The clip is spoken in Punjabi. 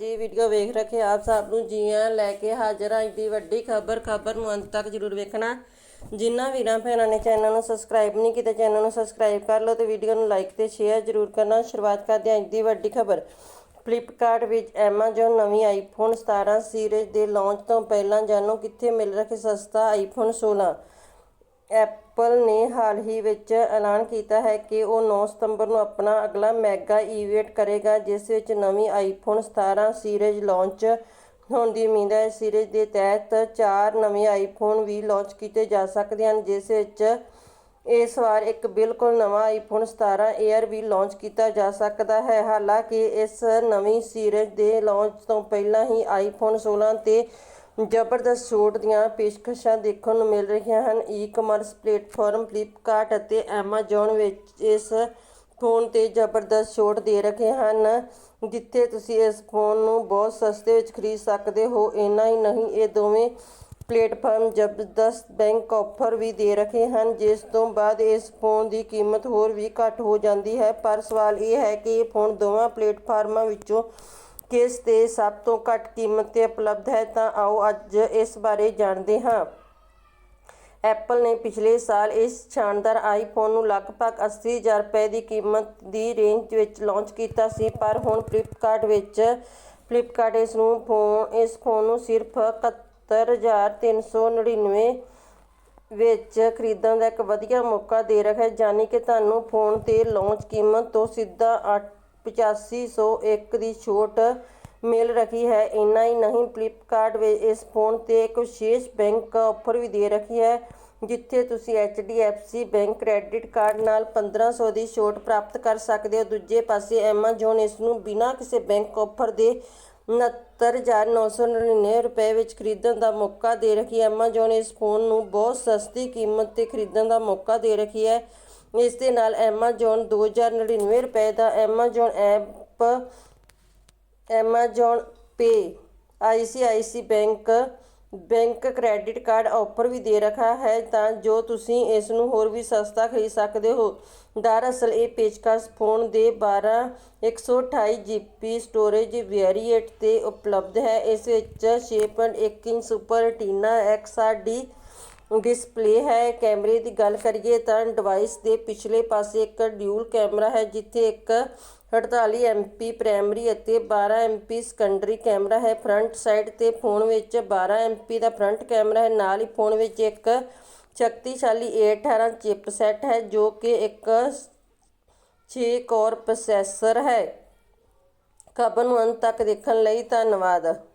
ਜੀ, ਵੀਡੀਓ ਵੇਖ ਰੱਖੇ ਆਪ ਸਭ ਨੂੰ, ਜੀਆਂ ਲੈ ਕੇ ਹਾਜ਼ਰ ਹਾਂ। ਦੀ ਵੱਡੀ ਖਬਰ ਖਬਰ ਨੂੰ ਅੰਤ ਤੱਕ ਜਰੂਰ ਵੇਖਣਾ। ਜਿਨ੍ਹਾਂ ਵੀਰਾਂ ਭੈਣਾਂ ਨੇ ਚੈਨਲ ਨੂੰ ਸਬਸਕ੍ਰਾਈਬ ਨਹੀਂ ਕੀਤਾ, ਚੈਨਲ ਨੂੰ ਸਬਸਕ੍ਰਾਈਬ ਕਰ ਲਓ ਤੇ ਵੀਡੀਓ ਨੂੰ ਲਾਈਕ ਤੇ ਸ਼ੇਅਰ ਜਰੂਰ ਕਰਨਾ। ਸ਼ੁਰੂਆਤ ਕਰਦੇ ਹਾਂ ਅੱਜ ਦੀ ਵੱਡੀ ਖਬਰ। ਫਲਿੱਪਕਾਰਟ ਵਿੱਚ Amazon ਨਵੀਂ ਆਈਫੋਨ 17 ਸੀਰੀਜ਼ ਦੇ ਲਾਂਚ ਤੋਂ ਪਹਿਲਾਂ ਜਾਣੋ ਕਿੱਥੇ ਮਿਲ ਰਿਹਾ ਸਸਤਾ ਆਈਫੋਨ 16 ਐਪਲ ਨੇ ਹਾਲ ਹੀ ਵਿੱਚ ਐਲਾਨ ਕੀਤਾ ਹੈ ਕਿ ਉਹ 9 ਸਤੰਬਰ ਨੂੰ ਆਪਣਾ ਅਗਲਾ ਮੈਗਾ ਇਵੈਂਟ ਕਰੇਗਾ, ਜਿਸ ਵਿੱਚ ਨਵੀਂ ਆਈਫੋਨ 17 ਸੀਰੀਜ਼ ਲਾਂਚ ਹੋਣ ਦੀ ਉਮੀਦ ਹੈ। ਇਸ ਸੀਰੀਜ਼ ਦੇ ਤਹਿਤ ਚਾਰ ਨਵੇਂ ਆਈਫੋਨ ਵੀ ਲਾਂਚ ਕੀਤੇ ਜਾ ਸਕਦੇ ਹਨ, ਜਿਸ ਵਿੱਚ ਇਸ ਵਾਰ ਇੱਕ ਬਿਲਕੁਲ ਨਵਾਂ ਆਈਫੋਨ 17 에ਅਰ ਵੀ ਲਾਂਚ ਕੀਤਾ ਜਾ ਸਕਦਾ ਹੈ। ਹਾਲਾਂਕਿ ਇਸ ਨਵੀਂ ਸੀਰੀਜ਼ ਦੇ ਲਾਂਚ ਤੋਂ ਪਹਿਲਾਂ ਹੀ ਆਈਫੋਨ 16 ਤੇ ਜ਼ਬਰਦਸਤ ਛੋਟ ਦੀਆਂ ਪੇਸ਼ਕਸ਼ਾਂ ਦੇਖਣ ਨੂੰ ਮਿਲ ਰਹੀਆਂ ਹਨ। ਈ-ਕਮਰਸ ਪਲੇਟਫਾਰਮ ਫਲਿੱਪਕਾਰਟ ਅਤੇ Amazon ਵਿੱਚ ਇਸ ਫੋਨ ਤੇ ਜ਼ਬਰਦਸਤ ਛੋਟ ਦੇ ਰਹੇ ਹਨ। ਜਿੱਥੇ ਤੁਸੀਂ ਇਸ ਫੋਨ ਨੂੰ ਬਹੁਤ ਸਸਤੇ ਵਿੱਚ ਖਰੀਦ ਸਕਦੇ ਹੋ, ਇੰਨਾ ਹੀ ਨਹੀਂ, ਇਹ ਦੋਵੇਂ ਪਲੇਟਫਾਰਮ ਜ਼ਬਰਦਸਤ ਬੈਂਕ ਆਫਰ ਵੀ ਦੇ ਰਹੇ ਹਨ, ਜਿਸ ਤੋਂ ਬਾਅਦ ਇਸ ਫੋਨ ਦੀ ਕੀਮਤ ਹੋਰ ਵੀ ਘੱਟ ਹੋ ਜਾਂਦੀ ਹੈ। ਪਰ ਸਵਾਲ ਇਹ ਹੈ ਕਿ ਇਹ ਫੋਨ ਦੋਵਾਂ ਪਲੇਟਫਾਰਮਾਂ ਵਿੱਚੋਂ ਕਿਸ ਤੇ ਸਭ ਤੋਂ ਘੱਟ ਕੀਮਤ ਤੇ ਉਪਲਬਧ ਹੈ ਤਾਂ ਆਓ ਅੱਜ ਇਸ ਬਾਰੇ ਜਾਣਦੇ ਹਾਂ। ਐਪਲ ਨੇ ਪਿਛਲੇ ਸਾਲ ਇਸ ਸ਼ਾਨਦਾਰ ਆਈਫੋਨ ਨੂੰ ਲਗਭਗ 80000 ਰੁਪਏ ਦੀ ਕੀਮਤ ਦੀ ਰੇਂਜ ਵਿੱਚ ਲਾਂਚ ਕੀਤਾ ਸੀ, ਪਰ ਹੁਣ ਫਲਿੱਪਕਾਰਟ ਵਿੱਚ, ਫਲਿੱਪਕਾਰਟ ਇਸ ਨੂੰ ਫੋਨ ਇਸ ਫੋਨ ਨੂੰ ਸਿਰਫ 71399 ਵਿੱਚ ਖਰੀਦਣ ਦਾ ਇੱਕ ਵਧੀਆ ਮੌਕਾ ਦੇ ਰਿਹਾ ਹੈ ਯਾਨੀ ਕਿ ਤੁਹਾਨੂੰ ਫੋਨ ਤੇ ਲਾਂਚ ਕੀਮਤ ਤੋਂ ਸਿੱਧਾ 8501 ਦੀ ਛੋਟ ਮਿਲ ਰਹੀ ਹੈ। ਇੰਨਾ ਹੀ ਨਹੀਂ ਫਲਿੱਪਕਾਰਟ ਵਿੱਚ ਇਸ ਫੋਨ ਤੇ ਇੱਕ ਵਿਸ਼ੇਸ਼ ਬੈਂਕ ਆਫਰ ਵੀ ਦੇ ਰੱਖੀ ਹੈ, ਜਿੱਥੇ ਤੁਸੀਂ HDFC ਬੈਂਕ ਕ੍ਰੈਡਿਟ ਕਾਰਡ ਨਾਲ 1500 ਦੀ ਛੋਟ ਪ੍ਰਾਪਤ ਕਰ ਸਕਦੇ ਹੋ। ਦੂਜੇ ਪਾਸੇ Amazon ਇਸ ਨੂੰ ਬਿਨਾਂ ਕਿਸੇ ਬੈਂਕ ਆਫਰ ਦੇ 69999 ਰੁਪਏ ਵਿੱਚ ਖਰੀਦਣ ਦਾ ਮੌਕਾ ਦੇ ਰਹੀ ਹੈ। Amazon ਇਸ ਫੋਨ ਨੂੰ ਬਹੁਤ ਸਸਤੀ ਕੀਮਤ ਤੇ ਖਰੀਦਣ ਦਾ ਮੌਕਾ ਦੇ ਰਹੀ ਹੈ। ਇਸ ਦੇ ਨਾਲ Amazon 2099 ਰੁਪਏ ਦਾ Amazon app Amazon Pay ICICI bank bank credit card offer ਵੀ ਦੇ ਰੱਖਾ ਹੈ ਤਾਂ ਜੋ ਤੁਸੀਂ ਇਸ ਨੂੰ ਹੋਰ ਵੀ ਸਸਤਾ ਖਰੀਦ ਸਕਦੇ ਹੋ। ਦਰਅਸਲ, ਇਹ ਪੇਸ਼ਕਸ਼ ਫੋਨ ਦੇ 12 128 GB ਸਟੋਰੇਜ ਵੇਰੀਏਟ ਤੇ ਉਪਲਬਧ ਹੈ। ਇਸ ਵਿੱਚ 6.1 inch super retina XRD display ਹੈ ਕੈਮਰੇ ਦੀ ਗੱਲ ਕਰੀਏ ਤਾਂ ਡਿਵਾਈਸ ਦੇ ਪਿਛਲੇ ਪਾਸੇ ਇੱਕ ਡਿਊਲ ਕੈਮਰਾ ਹੈ, ਜਿੱਥੇ ਇੱਕ 48 MP ਪ੍ਰਾਇਮਰੀ ਅਤੇ 12 MP ਸੈਕੰਡਰੀ ਕੈਮਰਾ ਹੈ। ਫਰੰਟ ਸਾਈਡ ਤੇ ਫੋਨ ਵਿੱਚ 12 MP ਦਾ ਫਰੰਟ ਕੈਮਰਾ ਹੈ, ਨਾਲ ਹੀ ਫੋਨ ਵਿੱਚ ਇੱਕ ਸ਼ਕਤੀਸ਼ਾਲੀ A18 ਚਿਪਸੈਟ ਹੈ, ਜੋ ਕਿ ਇੱਕ 6 ਕੋਰ ਪ੍ਰੋਸੈਸਰ ਹੈ। ਖਬਰ ਨੂੰ ਅੰਤ ਤੱਕ ਦੇਖਣ ਲਈ ਧੰਨਵਾਦ।